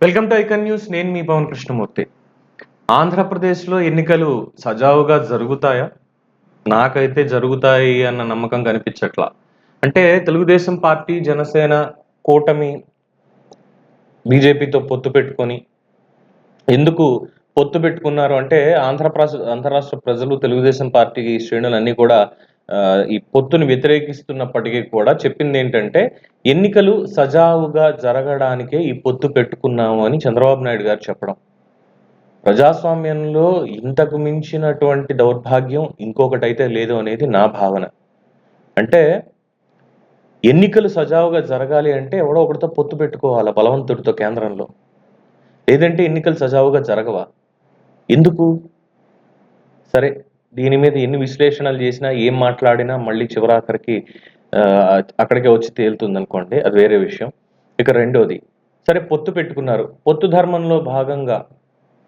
Welcome to icon news. నేను మీ పవన్ కృష్ణమూర్తి. ఆంధ్రప్రదేశ్లో ఎన్నికలు సజావుగా జరుగుతాయా? నాకైతే జరుగుతాయి అన్న నమ్మకం కనిపించట్లా. అంటే తెలుగుదేశం పార్టీ జనసేన కూటమి బీజేపీతో పొత్తు పెట్టుకొని ఎందుకు పొత్తు పెట్టుకున్నారు అంటే ఆంధ్రప్రదేశ్ ఆంధ్రరాష్ట్ర ప్రజలు తెలుగుదేశం పార్టీ శ్రేణులన్నీ కూడా ఈ పొత్తుని వ్యతిరేకిస్తున్నప్పటికీ కూడా చెప్పింది ఏంటంటే ఎన్నికలు సజావుగా జరగడానికే ఈ పొత్తు పెట్టుకున్నాము అని చంద్రబాబు నాయుడు గారు చెప్పడం. ప్రజాస్వామ్యంలో ఇంతకు మించినటువంటి దౌర్భాగ్యం ఇంకొకటి అయితే లేదు అనేది నా భావన. అంటే ఎన్నికలు సజావుగా జరగాలి అంటే ఎవడో ఒకటితో పొత్తు పెట్టుకోవాలి బలవంతుడితో కేంద్రంలో. లేదంటే ఎన్నికలు సజావుగా జరగవా? ఎందుకు? సరే దీని మీద ఎన్ని విశ్లేషణలు చేసినా ఏం మాట్లాడినా మళ్ళీ చివరాఖరికి అక్కడికే వచ్చి తేలుతుంది అనుకోండి అది వేరే విషయం. ఇక రెండోది సరే పొత్తు పెట్టుకున్నారు. పొత్తు ధర్మంలో భాగంగా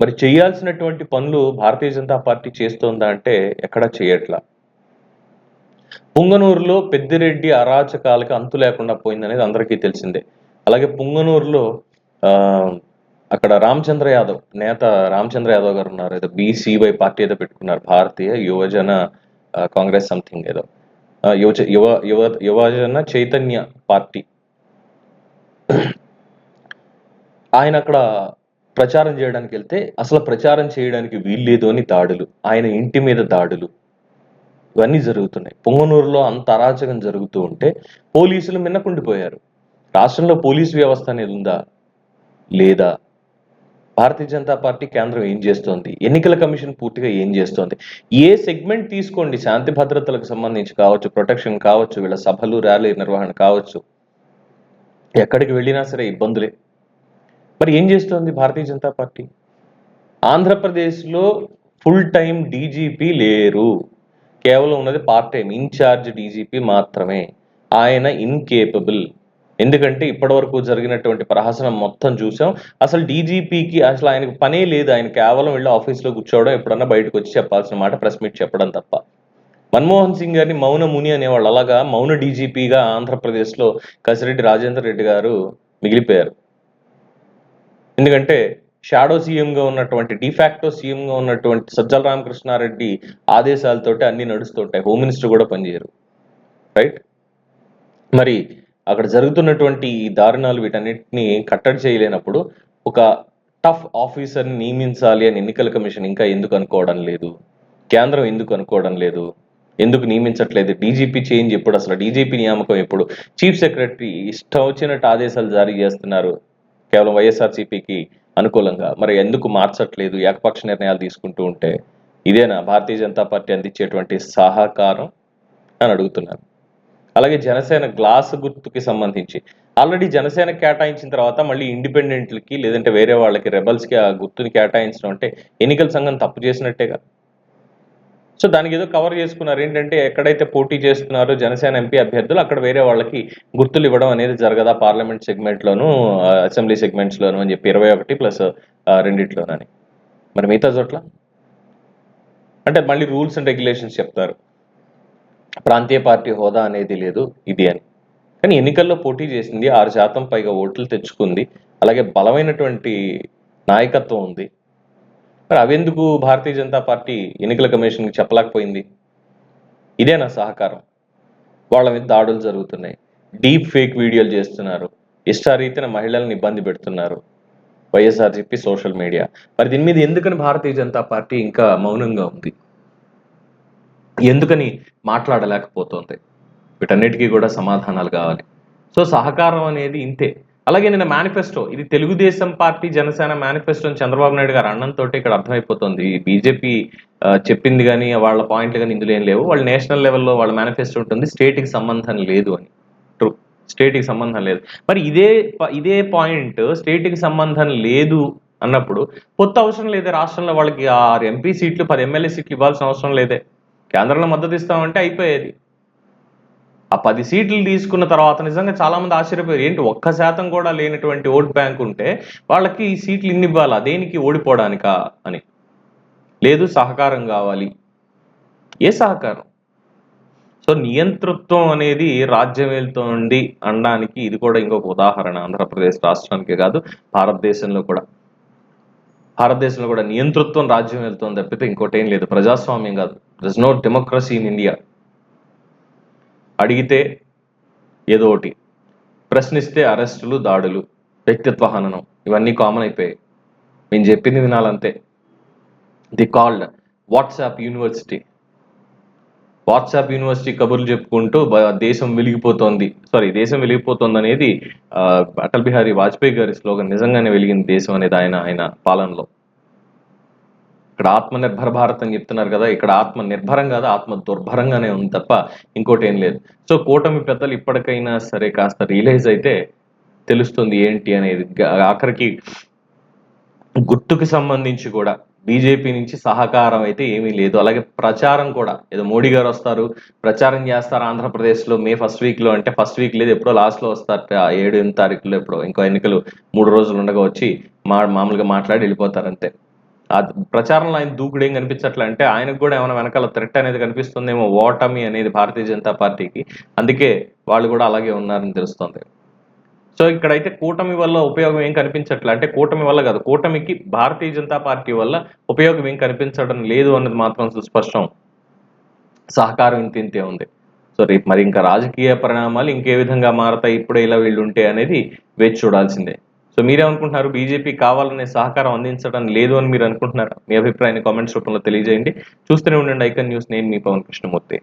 మరి చేయాల్సినటువంటి పనులు భారతీయ జనతా పార్టీ చేస్తోందా అంటే ఎక్కడా చేయట్లా. పుంగనూరులో పెద్దిరెడ్డి అరాచకాలకి అంతు లేకుండా పోయిందనేది అందరికీ తెలిసిందే. అలాగే పుంగనూరులో ఆ, అక్కడ రామచంద్ర యాదవ్ నేత రామచంద్ర యాదవ్ గారు ఉన్నారు. ఏదో బీసీవై పార్టీ ఏదో పెట్టుకున్నారు. భారతీయ యువజన కాంగ్రెస్ సంథింగ్ ఏదో. యువ యువ యువ యువజన చైతన్య పార్టీ. ఆయన అక్కడ ప్రచారం చేయడానికి వెళ్తే అసలు ప్రచారం చేయడానికి వీల్లేదు అని దాడులు. ఆయన ఇంటి మీద దాడులు. ఇవన్నీ జరుగుతున్నాయి. పొంగనూరులో అంత అరాచకం జరుగుతూ ఉంటే పోలీసులు మిన్నకుండిపోయారు రాష్ట్రంలో పోలీసు వ్యవస్థ అనేది ఉందా? లేదా? భారతీయ జనతా పార్టీ కేంద్రం ఏం చేస్తోంది? ఎన్నికల కమిషన్ పూర్తిగా ఏం చేస్తోంది? ఏ సెగ్మెంట్ తీసుకోండి? శాంతి భద్రతలకు సంబంధించి కావచ్చు ప్రొటెక్షన్ కావచ్చు వీళ్ళ సభలు ర్యాలీ నిర్వహణ కావచ్చు. ఎక్కడికి వెళ్ళినా సరే ఇబ్బందులే. మరి ఏం చేస్తోంది భారతీయ జనతా పార్టీ? ఆంధ్రప్రదేశ్లో ఫుల్ టైం డీజీపీ లేరు. కేవలం ఉన్నది పార్ట్ టైం ఇన్ఛార్జ్ డీజీపీ మాత్రమే. ఆయన ఇన్కేపబుల్. ఎందుకంటే ఇప్పటివరకు జరిగినటువంటి ప్రహసనం మొత్తం చూసాం. అసలు డీజీపీకి అసలు ఆయనకు పనే లేదు. ఆయన కేవలం వెళ్ళి ఆఫీస్లో కూర్చోవడం ఎప్పుడన్నా బయటకు వచ్చి చెప్పాల్సిన మాట ప్రెస్ మీట్ చెప్పడం తప్ప. మన్మోహన్ సింగ్ గారిని మౌన ముని అనేవాళ్ళు. అలాగా మౌన డీజీపీగా ఆంధ్రప్రదేశ్లో కసిరెడ్డి రాజేందర్ రెడ్డి గారు మిగిలిపోయారు. ఎందుకంటే షాడో సీఎంగా ఉన్నటువంటి డిఫాక్టో సీఎంగా ఉన్నటువంటి సజ్జల రామకృష్ణారెడ్డి ఆదేశాలతోటి అన్ని నడుస్తుంటాయి. హోమ్ మినిస్టర్ కూడా పనిచేయరు. రైట్? మరి అక్కడ జరుగుతున్నటువంటి ఈ దారుణాలు వీటన్నిటిని కట్టడి చేయలేనప్పుడు ఒక టఫ్ ఆఫీసర్ని నియమించాలి అని ఎన్నికల కమిషన్ ఇంకా ఎందుకు అనుకోవడం లేదు? కేంద్రం ఎందుకు అనుకోవడం లేదు? ఎందుకు నియమించట్లేదు? డీజీపీ చేంజ్ ఎప్పుడు? అసలు డీజీపీ నియామకం ఎప్పుడు? చీఫ్ సెక్రటరీ ఇష్టం వచ్చినట్టు ఆదేశాలు జారీ చేస్తున్నారు. కేవలం వైఎస్ఆర్సీపీకి అనుకూలంగా. మరి ఎందుకు మార్చట్లేదు? ఏకపక్ష నిర్ణయాలు తీసుకుంటూ ఉంటే ఇదేనా? భారతీయ జనతా పార్టీ అందించేటువంటి సహకారం? అని అడుగుతున్నాను. అలాగే జనసేన గ్లాస్ గుర్తుకి సంబంధించి. ఆల్రెడీ జనసేన కేటాయించిన తర్వాత మళ్ళీ ఇండిపెండెంట్లకి లేదంటే వేరే వాళ్ళకి రెబల్స్కి ఆ గుర్తుని కేటాయించడం అంటే ఎన్నికల సంఘం తప్పు చేసినట్టేగా సో దానికి ఏదో కవర్ చేసుకున్నారు. ఏంటంటే ఎక్కడైతే పోటీ చేస్తున్నారో జనసేన ఎంపీ అభ్యర్థులు అక్కడ వేరే వాళ్ళకి గుర్తులు ఇవ్వడం అనేది జరగదా పార్లమెంట్ సెగ్మెంట్లోను అసెంబ్లీ సెగ్మెంట్స్లోను అని చెప్పి ఇరవై ఒకటి ప్లస్ రెండిట్లోనని. మరి మిగతా చోట్ల? అంటే మళ్ళీ రూల్స్ అండ్ రెగ్యులేషన్స్ చెప్తారు. ప్రాంతీయ పార్టీ హోదా అనేది లేదు ఇది అని. కానీ ఎన్నికల్లో పోటీ చేసింది ఆరు శాతం పైగా ఓట్లు తెచ్చుకుంది అలాగే బలమైనటువంటి నాయకత్వం ఉంది. మరి అవెందుకు భారతీయ జనతా పార్టీ ఎన్నికల కమిషన్కి చెప్పలేకపోయింది? ఇదే నా సహకారం? వాళ్ళ మీద దాడులు జరుగుతున్నాయి డీప్ ఫేక్ వీడియోలు చేస్తున్నారు ఇష్టారీతిన మహిళలను ఇబ్బంది పెడుతున్నారు వైఎస్ఆర్సీపీ సోషల్ మీడియా. మరి దీని మీద ఎందుకని భారతీయ జనతా పార్టీ ఇంకా మౌనంగా ఉంది? ఎందుకని మాట్లాడలేకపోతుంది? వీటన్నిటికీ కూడా సమాధానాలు కావాలి. సో సహకారం అనేది ఇంతే. అలాగే నిన్న మేనిఫెస్టో ఇది తెలుగుదేశం పార్టీ జనసేన మేనిఫెస్టో చంద్రబాబు నాయుడు గారు అన్నంతో ఇక్కడ అర్థమైపోతుంది. బీజేపీ చెప్పింది కానీ వాళ్ళ పాయింట్లు కానీ ఇందులో ఏం లేవు. వాళ్ళు నేషనల్ లెవెల్లో వాళ్ళ మేనిఫెస్టో ఉంటుంది. స్టేట్కి సంబంధం లేదు అని. ట్రూ. స్టేట్కి సంబంధం లేదు. మరి ఇదే ప- ఇదే పాయింట్ స్టేట్కి సంబంధం లేదు అన్నప్పుడు కొత్త అవసరం లేదే రాష్ట్రంలో వాళ్ళకి. ఆరు ఎంపీ సీట్లు పది ఎమ్మెల్యే సీట్లు ఇవ్వాల్సిన అవసరం లేదే. కేంద్రంలో మద్దతు ఇస్తామంటే అయిపోయేది. ఆ పది సీట్లు తీసుకున్న తర్వాత నిజంగా చాలా మంది ఆశ్చర్యపోయారు. ఏంటి ఒక్క శాతం కూడా లేనటువంటి ఓట్ బ్యాంక్ ఉంటే వాళ్ళకి ఈ సీట్లు ఇన్ని ఇవ్వాలా? దేనికి ఓడిపోవడానికా అని. లేదు సహకారం కావాలి. ఏ సహకారం? సో నియంతృత్వం అనేది రాజ్యం వెళ్తోంది అనడానికి ఇది కూడా ఇంకొక ఉదాహరణ ఆంధ్రప్రదేశ్ రాష్ట్రానికే కాదు భారతదేశంలో కూడా. భారతదేశంలో కూడా నియంతృత్వం రాజ్యం వెళ్తుంది తప్పితే ఇంకోటి ఏం లేదు. ప్రజాస్వామ్యం కాదు. Thus no democracy in India అడిగితే ఏదో ఒకటి. ప్రశ్నిస్తే అరెస్టులు దాడులు వ్యక్తిత్వ హననం. ఇవన్నీ కామన్ అయిపోయాయి. మేము చెప్పింది వినాలంతే. The called WhatsApp university WhatsApp university కబుర్లు చెప్పుకుంటూ దేశం వెలిగిపోతోంది. సారీ దేశం వెలిగిపోతోంది అనేది అటల్ బిహారీ వాజ్పేయి గారి స్లోగన్ నిజంగానే వెలిగింది దేశం అనేది ఆయన ఆయన పాలనలో. ఇక్కడ ఆత్మనిర్భర భారత్ అని చెప్తున్నారు కదా ఇక్కడ ఆత్మ నిర్భరం కాదు ఆత్మ దుర్భరంగానే ఉంది తప్ప ఇంకోటి ఏం లేదు. సో కూటమి పెద్దలు ఇప్పటికైనా సరే కాస్త రియలైజ్ అయితే తెలుస్తుంది ఏంటి అనేది. ఆఖరికి గుర్తుకు సంబంధించి కూడా బీజేపీ నుంచి సహకారం అయితే ఏమీ లేదు. అలాగే ప్రచారం కూడా ఏదో మోడీ గారు వస్తారు ప్రచారం చేస్తారు ఆంధ్రప్రదేశ్లో మే ఫస్ట్ వీక్లో అంటే ఫస్ట్ వీక్ లేదు ఎప్పుడో లాస్ట్లో వస్తారు ఆ ఏడు ఎనిమిది తారీఖులో ఎప్పుడో ఇంకో ఎన్నికలు మూడు రోజులు ఉండగా వచ్చి మా మామూలుగా మాట్లాడి వెళ్ళిపోతారు అంతే. ప్రచారంలో ఆయన దూకుడు ఏం కనిపించట్లే అంటే ఆయనకు కూడా ఏమైనా వెనకాల థ్రెట్ అనేది కనిపిస్తుందేమో ఓటమి అనేది భారతీయ జనతా పార్టీకి. అందుకే వాళ్ళు కూడా అలాగే ఉన్నారని తెలుస్తుంది. సో ఇక్కడైతే కూటమి వల్ల ఉపయోగం ఏం కనిపించట్లే అంటే కూటమి వల్ల కాదు కూటమికి భారతీయ జనతా పార్టీ వల్ల ఉపయోగం ఏం కనిపించడం లేదు అన్నది మాత్రం సుస్పష్టం. సహకారం ఇంత ఇంతే ఉంది. సో రేపు మరి ఇంకా రాజకీయ పరిణామాలు ఇంకే విధంగా మారతాయి ఇప్పుడే ఇలా వీళ్ళు ఉంటే అనేది వేచి చూడాల్సిందే. సో మీరేమనుకుంటున్నారు? బీజేపీ కావాలనే సహకారం అందించడం లేదు అని మీరు అనుకుంటున్నారా? మీ అభిప్రాయాన్ని కామెంట్స్ రూపంలో తెలియజేయండి. చూస్తూనే ఉండండి ఐకన్ న్యూస్ నేను మీ పవన్ కృష్ణమూర్తి.